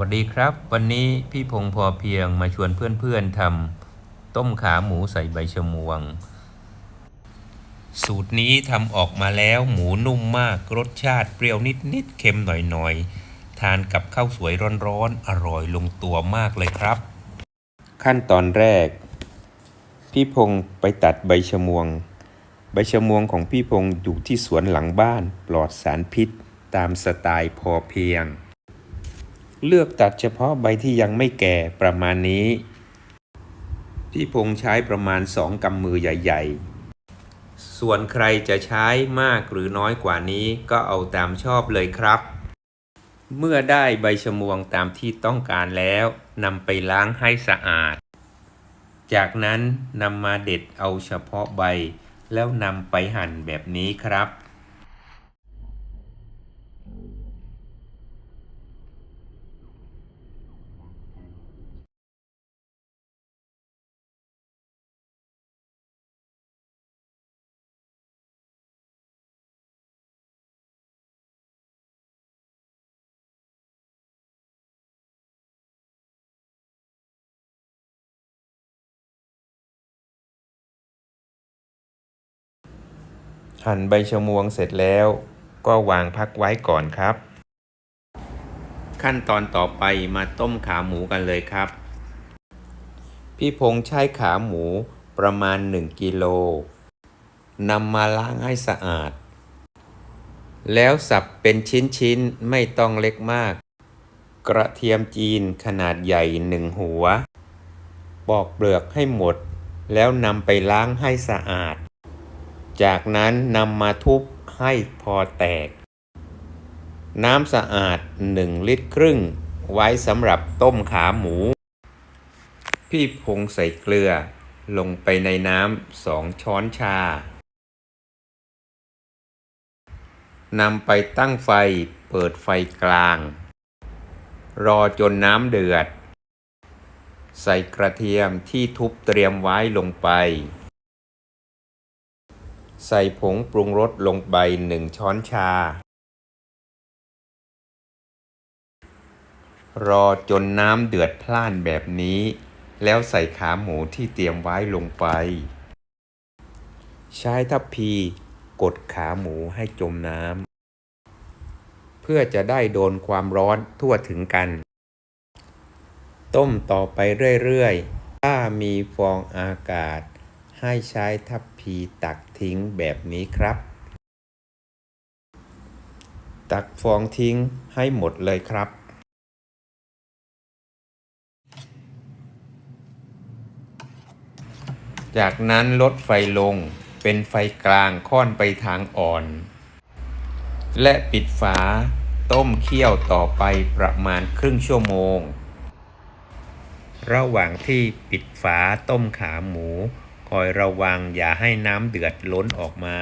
วัสดีครับ วันนี้พี่พงพอเพียงมาชวนเพื่อนๆทำต้มขาหมูใส่ใบชะมวง สูตรนี้ทำออกมาแล้วหมูนุ่มมากรสชาติเปรี้ยวนิดๆเค็มหน่อยๆ ทานกับข้าวสวยร้อนๆ อร่อยลงตัวมากเลยครับ ขั้นตอนแรก พี่พงไปตัดใบชะมวง ใบชะมวงของพี่พงอยู่ที่สวนหลังบ้านปลอดสารพิษ ตามสไตล์พอเพียง เลือกตัดเฉพาะใบที่ยังไม่แก่ประมาณนี้ พี่พงใช้ประมาณสองกำมือใหญ่ ๆ ส่วนใครจะใช้มากหรือน้อยกว่านี้ก็เอาตามชอบเลยครับ เมื่อได้ใบชะมวงตามที่ต้องการแล้วนำไปล้างให้สะอาด จากนั้นนำมาเด็ดเอาเฉพาะใบแล้วนำไปหั่นแบบนี้ครับ หั่นใบชะมวงเสร็จแล้ว ก็วางพักไว้ก่อนครับ ขั้นตอนต่อไปมาต้มขาหมูกันเลยครับ พี่พงษ์ใช้ขาหมูประมาณ 1กิโลนำมาล้างให้สะอาด แล้วสับเป็นชิ้นๆ ไม่ต้องเล็กมาก กระเทียมจีนขนาดใหญ่หนึ่งหัว ปอกเปลือกให้หมด แล้วนำไปล้างให้สะอาด จากนั้นนำมาทุบให้พอแตก น้ำสะอาด 1 ลิตรครึ่ง ไว้สำหรับต้มขาหมู พี่พงใส่เกลือ ลงไปในน้ำสองช้อนชานำไปตั้งไฟเปิดไฟกลาง รอจนน้ำเดือด ใส่กระเทียมที่ทุบเตรียมไว้ลงไป ใส่ผงปรุงรสลงไปหนึ่งช้อนชา รอจนน้ำเดือดพล่านแบบนี้ แล้วใส่ขาหมูที่เตรียมไว้ลงไป ใช้ทัพพีกดขาหมูให้จมน้ำเพื่อจะได้โดนความร้อนทั่วถึงกัน ต้มต่อไปเรื่อยๆ ถ้ามีฟองอากาศ ให้ใช้ทัพพีตักทิ้งแบบนี้ครับ ตักฟองทิ้งให้หมดเลยครับ จากนั้นลดไฟลงเป็นไฟกลางค่อนไปทางอ่อน และปิดฝาต้มเคี่ยวต่อไปประมาณครึ่งชั่วโมง ระหว่างที่ปิดฝาต้มขาหมู คอยระวังอย่าให้น้ำเดือดล้นออกมา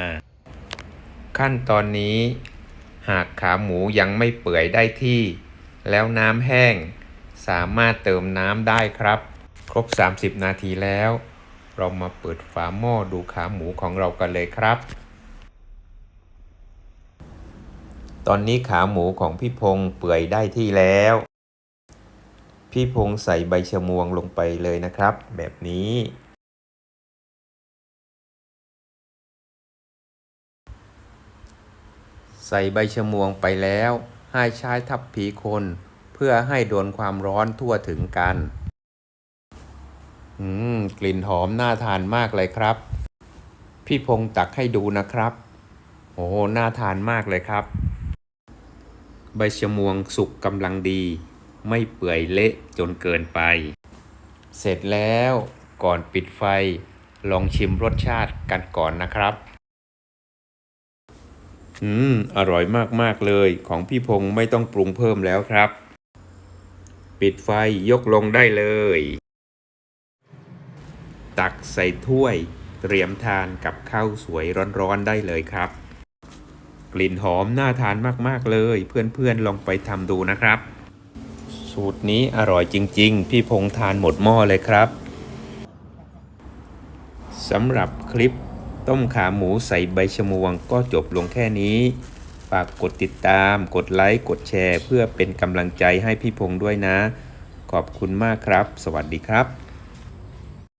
ขั้นตอนนี้ หากขาหมูยังไม่เปื่อยได้ที่ แล้วน้ำแห้ง สามารถเติมน้ำได้ครับ ครบ 30 นาทีแล้ว เรามาเปิดฝาหม้อดูขาหมูของเรากันเลยครับ ตอนนี้ขาหมูของพี่พงษ์เปื่อยได้ที่แล้ว พี่พงษ์ใส่ใบชะมวงลงไปเลยนะครับ แบบนี้ ใส่ใบชะมวงไปแล้ว ให้ใช้ทับผีคน เพื่อให้โดนความร้อนทั่วถึงกัน อืม กลิ่นหอมน่าทานมากเลยครับ พี่พงตักให้ดูนะครับ โอ้โหน่าทานมากเลยครับ ใบชะมวงสุกกำลังดี ไม่เปื่อยเละจนเกินไป เสร็จแล้วก่อนปิดไฟ ลองชิมรสชาติกันก่อนนะครับ อืม อร่อยมากๆเลย ของพี่พงษ์ไม่ต้องปรุงเพิ่มแล้วครับ ปิดไฟยกลงได้เลย ตักใส่ถ้วย เตรียมทานกับข้าวสวยร้อนๆได้เลยครับ กลิ่นหอมน่าทานมากๆเลย เพื่อนๆลองไปทำดูนะครับ สูตรนี้อร่อยจริง ๆ พี่พงษ์ทานหมดหม้อเลยครับสำหรับคลิป ต้มขาหมูใส่ใบชะมวงก็จบลงแค่นี้ ฝากกดติดตาม กดไลค์ กดแชร์ เพื่อเป็นกำลังใจให้พี่พงษ์ด้วยนะ ขอบคุณมากครับ สวัสดีครับ